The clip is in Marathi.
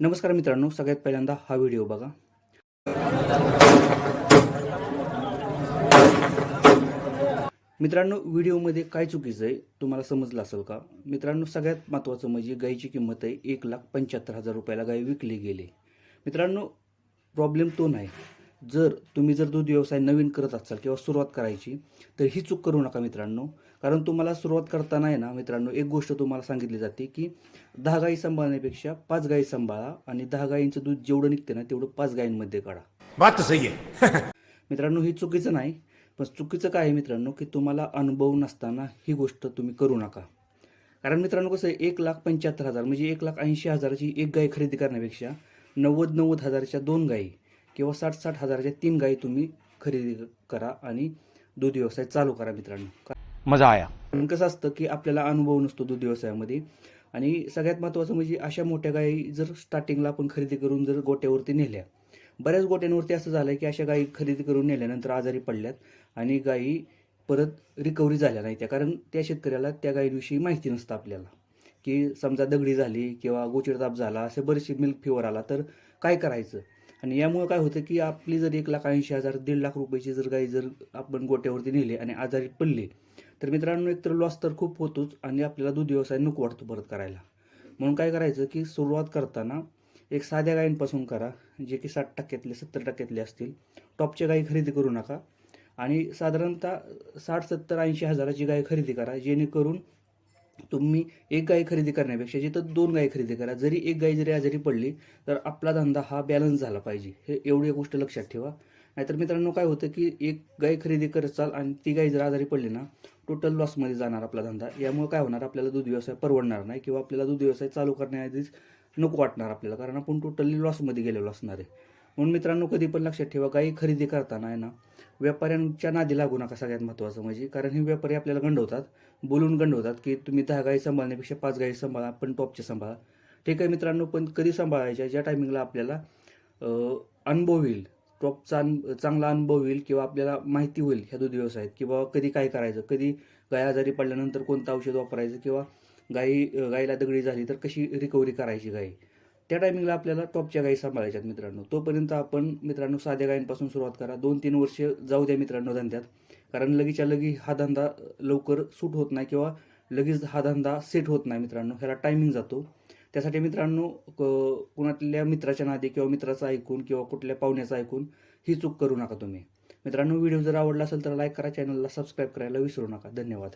नमस्कार मित्रांनो सगळ्यात पहिल्यांदा हा व्हिडिओ बघा. मित्रांनो व्हिडिओमध्ये काय चुकीचं आहे तुम्हाला समजलं असेल का? मित्रांनो सगळ्यात महत्त्वाचं म्हणजे गायीची किंमत आहे एक लाख पंच्याहत्तर हजार रुपयाला गाय विकली गेली. मित्रांनो प्रॉब्लेम तो नाही. जर तुम्ही जर दूध व्यवसाय नवीन करत असाल किंवा सुरुवात करायची तर ही चूक करू नका मित्रांनो. कारण तुम्हाला सुरुवात करताना आहे ना मित्रांनो एक गोष्ट तुम्हाला सांगितली जाते की दहा गायी सांभाळण्यापेक्षा पाच गायी सांभाळा आणि दहा गायींचं दूध जेवढं निघते ना तेवढं पाच गायींमध्ये काढा. बात सही है मित्रांनो ही चुकीचं नाही पण चुकीचं काय आहे मित्रांनो की तुम्हाला अनुभव नसताना ही गोष्ट तुम्ही करू नका. कारण मित्रांनो कसं आहे एक लाख पंच्याहत्तर हजार म्हणजे एक लाख ऐंशी हजाराची एक गाय खरेदी करण्यापेक्षा नव्वद नव्वद हजाराच्या दोन गायी किंवा साठ साठ हजाराच्या तीन गायी तुम्ही खरेदी करा आणि दूध व्यवसाय चालू करा मित्रांनो. मजा आया. कसं असतं की आपल्याला अनुभव नसतो दूध व्यवसायामध्ये. आणि सगळ्यात महत्त्वाचं म्हणजे अशा मोठ्या गायी जर स्टार्टिंगला आपण खरेदी करून जर गोट्यावरती नेल्या. बऱ्याच गोट्यांवरती असं झालं की अशा गायी खरेदी करून नेल्यानंतर आजारी पडल्यात आणि गायी परत रिकव्हरी झाल्या नाही त्या. कारण त्या शेतकऱ्याला त्या गायीविषयी माहिती नसतं आपल्याला. की समजा दगडी झाली किंवा गोचिडताप झाला असे बरेचसे मिल्क फिवर आला तर काय करायचं? आणि यामुळे काय होतं की आपली जर एक लाख ऐंशी हजार दीड लाख रुपयाची जर गाई जर आपण गोट्यावरती नेली आणि आजारी पडली तर मित्रांनो एकतर लॉस तर खूप होतोच आणि आपल्याला दूध व्यवसाय नको वाटतो परत करायला. म्हणून काय करायचं की सुरुवात करताना एक साध्या गायींपासून करा जे की साठ टक्क्यातले सत्तर टक्क्यातले असतील. टॉपच्या गायी खरेदी करू नका. आणि साधारणतः साठ सत्तर ऐंशी हजाराची गाय खरेदी करा जेणेकरून तुम्ही एक गाय खरेदी करण्यापेक्षा जिथं दोन गाय खरेदी करा जरी एक गाय जरी आजारी पडली तर आपला धंदा हा बॅलन्स झाला पाहिजे. हे एवढी गोष्ट लक्षात ठेवा. नाहीतर मित्रांनो काय होतं की एक गाय खरेदी करत चाल आणि ती गाय जर आजारी पडली ना टोटल लॉसमध्ये जाणार आपला धंदा. यामुळे काय होणार आपल्याला दूध व्यवसाय परवडणार नाही किंवा आपल्याला दूध व्यवसाय चालू करण्याआधीच नको वाटणार आपल्याला कारण आपण टोटली लॉसमध्ये गेलेलो असणार आहे. म्हणून मित्रांनो कधी पण लक्षात ठेवा गाई खरेदी करताना आहे ना व्यापाऱ्यांच्या नादी लागू नका सगळ्यात महत्त्वाचं म्हणजे. कारण हे व्यापारी आपल्याला गंडवतात बोलून गंडवतात की तुम्ही दहा गाई सांभाळण्यापेक्षा पाच गाई सांभाळा पण टॉपचे सांभाळा. ठीक आहे मित्रांनो पण कधी सांभाळायच्या ज्या टायमिंगला आपल्याला अनुभव येईल टॉपचा अन चांगला अनुभव येईल किंवा आपल्याला माहिती होईल ह्या दूध व्यवसायात किंवा कधी काय करायचं कधी गाय आजारी पडल्यानंतर कोणतं औषध वापरायचं किंवा गाई गाईला दगडी झाली तर कशी रिकव्हरी करायची गाई. त्या टायमिंगला आपल्याला टॉपच्या गाई सांभाळायच्यात मित्रांनो. तोपर्यंत आपण मित्रांनो साध्या गायींपासून सुरुवात करा. दोन तीन वर्ष जाऊ द्या मित्रांनो धंद्यात. कारण लगेच्या लगी हा धंदा लवकर सूट होत नाही किंवा लगेच हा धंदा सेट होत नाही मित्रांनो. ह्याला टायमिंग जातो. त्यासाठी मित्रांनो कुणातल्या मित्राच्या नादी किंवा मित्राचं ऐकून किंवा कुठल्या पाहुण्याचं ऐकून ही चूक करू नका तुम्ही. मित्रांनो व्हिडिओ जर आवडला असेल तर लाईक करा चॅनलला सबस्क्राईब करायला विसरू नका. धन्यवाद.